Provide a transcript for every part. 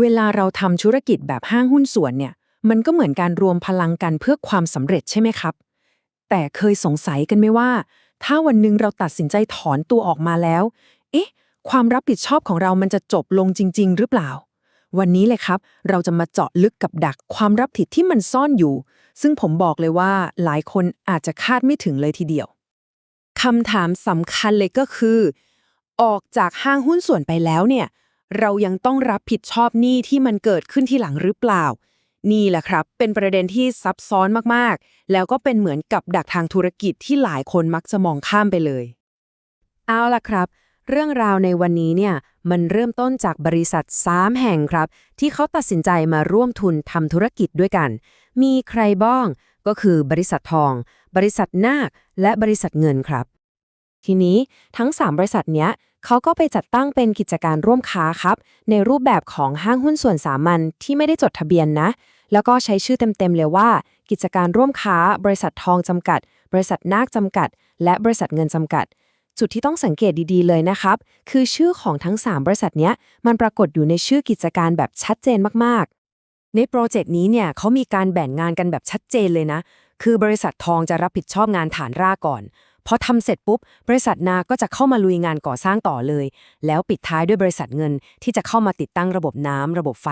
เวลาเราทำธุรกิจแบบห้างหุ้นส่วนเนี่ย มันก็เหมือนการรวมพลังกันเพื่อความสำเร็จใช่ไหมครับ แต่เคยสงสัยกันไหมว่า ถ้าวันหนึ่งเราตัดสินใจถอนตัวออกมาแล้ว เอ๊ะ ความรับผิดชอบของเรามันจะจบลงจริง ๆ หรือเปล่า วันนี้เลยครับ เราจะมาเจาะลึกกับดักความรับผิดที่มันซ่อนอยู่ ซึ่งผมบอกเลยว่าหลายคนอาจจะคาดไม่ถึงเลยทีเดียวคำถามสำคัญเลยก็คือ ออกจากห้างหุ้นส่วนไปแล้วเนี่ย เรายังต้องรับผิดชอบหนี้ที่มันเกิดขึ้นที่หลังหรือเปล่า นี่แหละครับ เป็นประเด็นที่ซับซ้อนมากๆ แล้วก็เป็นเหมือนกับดักทางธุรกิจที่หลายคนมักจะมองข้ามไปเลย เอาล่ะครับ เรื่องราวในวันนี้เนี่ยมันเริ่มต้นจากบริษัท3แห่งครับ ที่เขาตัดสินใจมาร่วมทุนทำธุรกิจด้วยกัน มีใครบ้างก็คือบริษัททอง บริษัทนาค และบริษัทเงินครับ ทีนี้ทั้ง 3 บริษัทเนี้ยเขาก็ไปจัดตั้งเป็นกิจการร่วมค้าครับ ในรูปแบบของห้างหุ้นส่วนสามัญที่ไม่ได้จดทะเบียนนะ แล้วก็ใช้ชื่อเต็มๆเลยว่า กิจการร่วมค้า บริษัททองจำกัด บริษัทนาคจำกัด และบริษัทเงินจำกัด จุดที่ต้องสังเกตดีๆเลยนะครับ คือชื่อของทั้ง 3 บริษัทเนี้ยมันปรากฏอยู่ในชื่อกิจการแบบชัดเจนมากๆ ในโปรเจกต์นี้เนี่ยเขามีการแบ่งงานกันแบบชัดเจนเลยนะ คือบริษัททองจะรับผิดชอบงานฐานรากก่อน พอทำเสร็จปุ๊บ บริษัทนาก็จะเข้ามาลุยงานก่อสร้างต่อเลย แล้วปิดท้ายด้วยบริษัทเงินที่จะเข้ามาติดตั้งระบบน้ำระบบไฟ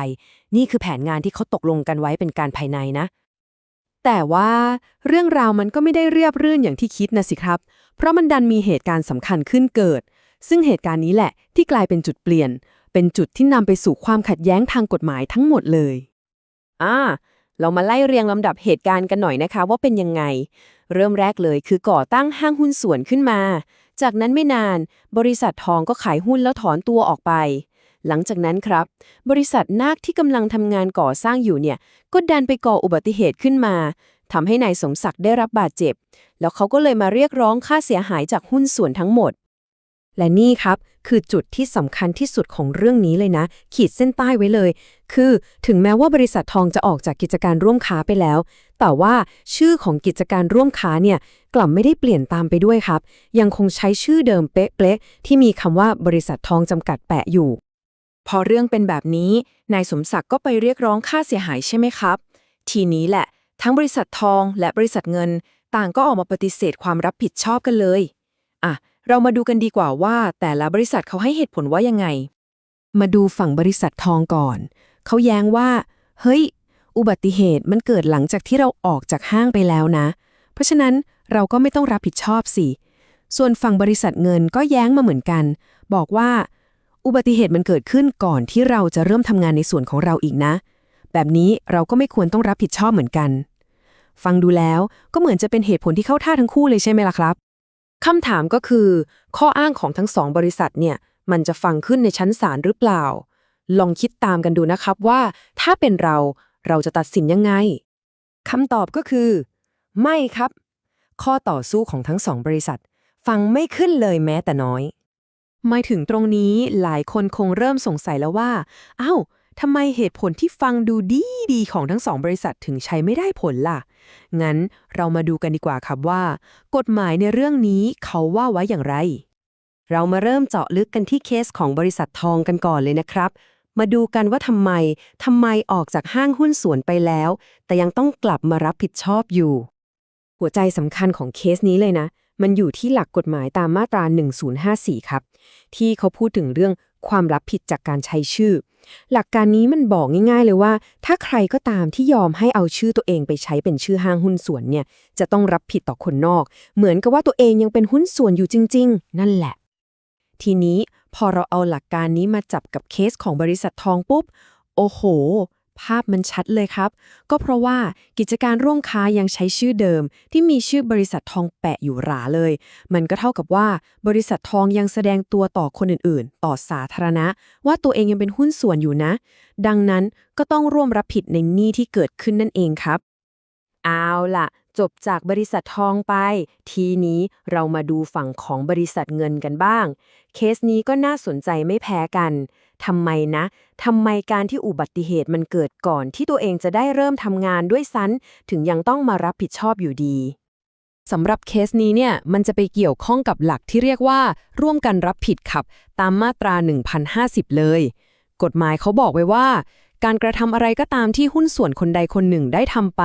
นี่คือแผนงานที่เขาตกลงกันไว้เป็นการภายในนะ แต่ว่าเรื่องราวมันก็ไม่ได้เรียบรื่นอย่างที่คิดนะสิครับ เพราะมันดันมีเหตุการณ์สำคัญขึ้นเกิด ซึ่งเหตุการณ์นี้แหละที่กลายเป็นจุดเปลี่ยน เป็นจุดที่นำไปสู่ความขัดแย้งทางกฎหมายทั้งหมดเลยอ่าเรามาไล่เรียงลำดับเหตุการณ์กันหน่อยนะคะว่าเป็นยังไง เริ่มแรกเลยคือก่อตั้งห้างหุ้นส่วนขึ้นมา จากนั้นไม่นานบริษัททองก็ขายหุ้นแล้วถอนตัวออกไป หลังจากนั้นครับ บริษัทนาคที่กำลังทำงานก่อสร้างอยู่เนี่ยก็ดันไปก่ออุบัติเหตุขึ้นมาทำให้นายสมศักดิ์ได้รับบาดเจ็บ แล้วเขาก็เลยมาเรียกร้องค่าเสียหายจากหุ้นส่วนทั้งหมดและนี่ครับคือจุดที่สำคัญที่สุดของเรื่องนี้เลยนะ ขีดเส้นใต้ไว้เลย คือถึงแม้ว่าบริษัททองจะออกจากกิจการร่วมค้าไปแล้ว แต่ว่าชื่อของกิจการร่วมค้าเนี่ยกลับไม่ได้เปลี่ยนตามไปด้วยครับ ยังคงใช้ชื่อเดิมเป๊ะๆที่มีคำว่าบริษัททองจำกัดแปะอยู่ พอเรื่องเป็นแบบนี้ นายสมศักดิ์ก็ไปเรียกร้องค่าเสียหายใช่ไหมครับ ทีนี้แหละ ทั้งบริษัททองและบริษัทเงิน ต่างก็ออกมาปฏิเสธความรับผิดชอบกันเลย อะ เรามาดูกันดีกว่าว่า แต่ละบริษัทเขาให้เหตุผลว่ายังไง มาดูฝั่งบริษัททองก่อน เขาแย้งว่า เฮ้ย อุบัติเหตุมันเกิดหลังจากที่เราออกจากห้างไปแล้วนะ เพราะฉะนั้นเราก็ไม่ต้องรับผิดชอบสิ ส่วนฝั่งบริษัทเงินก็แย้งมาเหมือนกัน บอกว่า อุบัติเหตุมันเกิดขึ้นก่อนที่เราจะเริ่มทำงานในส่วนของเราอีกนะ แบบนี้เราก็ไม่ควรต้องรับผิดชอบเหมือนกัน ฟังดูแล้วก็เหมือนจะเป็นเหตุผลที่เข้าท่าทั้งคู่เลยใช่ไหมล่ะครับคำถามก็คือ ข้ออ้างของทั้งสองบริษัทเนี่ย มันจะฟังขึ้นในชั้นศาลหรือเปล่า ลองคิดตามกันดูนะครับว่า ถ้าเป็นเรา เราจะตัดสินยังไงคำตอบก็คือ ไม่ครับ ข้อต่อสู้ของทั้งสองบริษัท ฟังไม่ขึ้นเลยแม้แต่น้อย ไม่ถึงตรงนี้หลายคนคงเริ่มสงสัยแล้วว่าอ้าวทำไมเหตุผลที่ฟังดูดีดีของทั้งสองบริษัทถึงใช้ไม่ได้ผลล่ะ งั้นเรามาดูกันดีกว่าครับว่า กฎหมายในเรื่องนี้เขาว่าไว้อย่างไร เรามาเริ่มเจาะลึกกันที่เคสของบริษัททองกันก่อนเลยนะครับ มาดูกันว่าทำไมทำไมออกจากห้างหุ้นส่วนไปแล้ว แต่ยังต้องกลับมารับผิดชอบอยู่ หัวใจสำคัญของเคสนี้เลยนะ มันอยู่ที่หลักกฎหมายตามมาตรา 1054 ครับ ที่เขาพูดถึงเรื่องความรับผิดจากการใช้ชื่อ หลักการนี้มันบอกง่าย ๆ เลยว่า ถ้าใครก็ตามที่ยอมให้เอาชื่อตัวเองไปใช้เป็นชื่อห้างหุ้นส่วนเนี่ย จะต้องรับผิดต่อคนนอก เหมือนกับว่าตัวเองยังเป็นหุ้นส่วนอยู่จริง ๆ นั่นแหละ ทีนี้ พอเราเอาหลักการนี้มาจับกับเคสของบริษัททองปุ๊บ โอ้โห ภาพมันชัดเลยครับ ก็เพราะว่ากิจการร่วมค้ายังใช้ชื่อเดิม ที่มีชื่อบริษัททองแปะอยู่หราเลย มันก็เท่ากับว่า บริษัททองยังแสดงตัวต่อคนอื่นๆ ต่อสาธารณะ ว่าตัวเองยังเป็นหุ้นส่วนอยู่นะ ดังนั้นก็ต้องร่วมรับผิดในหนี้ที่เกิดขึ้นนั่นเองครับ เอาล่ะ จบจากบริษัททองไป ทีนี้เรามาดูฝั่งของบริษัทเงินกันบ้าง เคสนี้ก็น่าสนใจไม่แพ้กันทำไมนะทำไมการที่อุบัติเหตุมันเกิดก่อนที่ตัวเองจะได้เริ่มทำงานด้วยซ้ำถึงยังต้องมารับผิดชอบอยู่ดีสำหรับเคสนี้เนี่ยมันจะไปเกี่ยวข้องกับหลักที่เรียกว่า ร่วมกันรับผิดครับ ตามมาตรา 1050 เลย กฎหมายเขาบอกไว้ว่า การกระทำอะไรก็ตามที่หุ้นส่วนคนใดคนหนึ่งได้ทำไป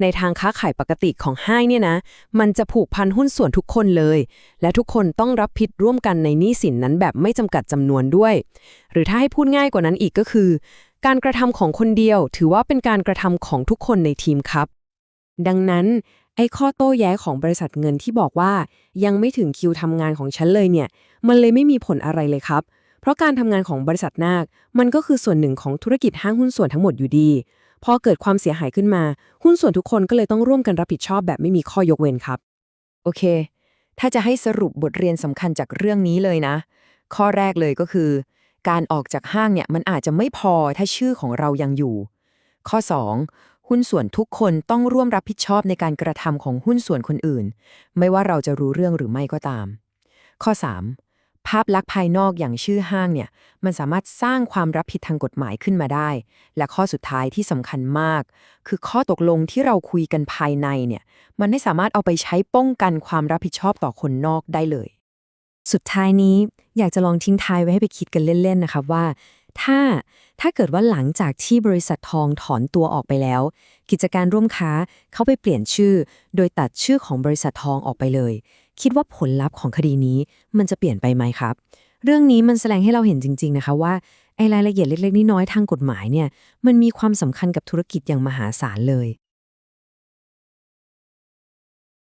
ในทางค้าขายปกติของห้างเนี่ยนะ มันจะผูกพันหุ้นส่วนทุกคนเลย และทุกคนต้องรับผิดร่วมกันในหนี้สินนั้นแบบไม่จำกัดจำนวนด้วย หรือถ้าให้พูดง่ายกว่านั้นอีกก็คือ การกระทำของคนเดียว ถือว่าเป็นการกระทำของทุกคนในทีมครับ ดังนั้นไอ้ข้อโต้แย้ของบริษัทเงินที่บอกว่า ยังไม่ถึงคิวทำงานของฉันเลยเนี่ย มันเลยไม่มีผลอะไรเลยครับ เพราะการทำงานของบริษัทนาค มันก็คือส่วนหนึ่งของธุรกิจห้างหุ้นส่วนทั้งหมดอยู่ดี พอเกิดความเสียหายขึ้นมา หุ้นส่วนทุกคนก็เลยต้องร่วมกันรับผิดชอบแบบไม่มีข้อยกเว้นครับ โอเค ถ้าจะให้สรุปบทเรียนสำคัญจากเรื่องนี้เลยนะ ข้อแรกเลยก็คือ การออกจากห้างเนี่ยมันอาจจะไม่พอถ้าชื่อของเรายังอยู่ ข้อ 2. หุ้นส่วนทุกคนต้องร่วมรับผิดชอบในการกระทำของหุ้นส่วนคนอื่น ไม่ว่าเราจะรู้เรื่องหรือไม่ก็ตาม ข้อ 3. ภาพลักษณ์ภายนอกอย่างชื่อห้างเนี่ย มันสามารถสร้างความรับผิดทางกฎหมายขึ้นมาได้ และข้อสุดท้ายที่สำคัญมาก คือข้อตกลงที่เราคุยกันภายในเนี่ย มันไม่สามารถเอาไปใช้ป้องกันความรับผิดชอบต่อคนนอกได้เลย สุดท้ายนี้อยากจะลองทิ้งท้ายไว้ให้ไปคิดกันเล่นๆนะครับว่า ถ้าถ้าเกิดว่าหลังจากที่บริษัททองถอนตัวออกไปแล้ว กิจการร่วมค้าเขาไปเปลี่ยนชื่อ โดยตัดชื่อของบริษัททองออกไปเลย คิดว่าผลลัพธ์ของคดีนี้มันจะเปลี่ยนไปไหมครับ เรื่องนี้มันแสดงให้เราเห็นจริง ๆ นะคะว่าไอ้รายละเอียดเล็กๆน้อยๆทางกฎหมายเนี่ยมันมีความสำคัญกับธุรกิจอย่างมหาศาลเลย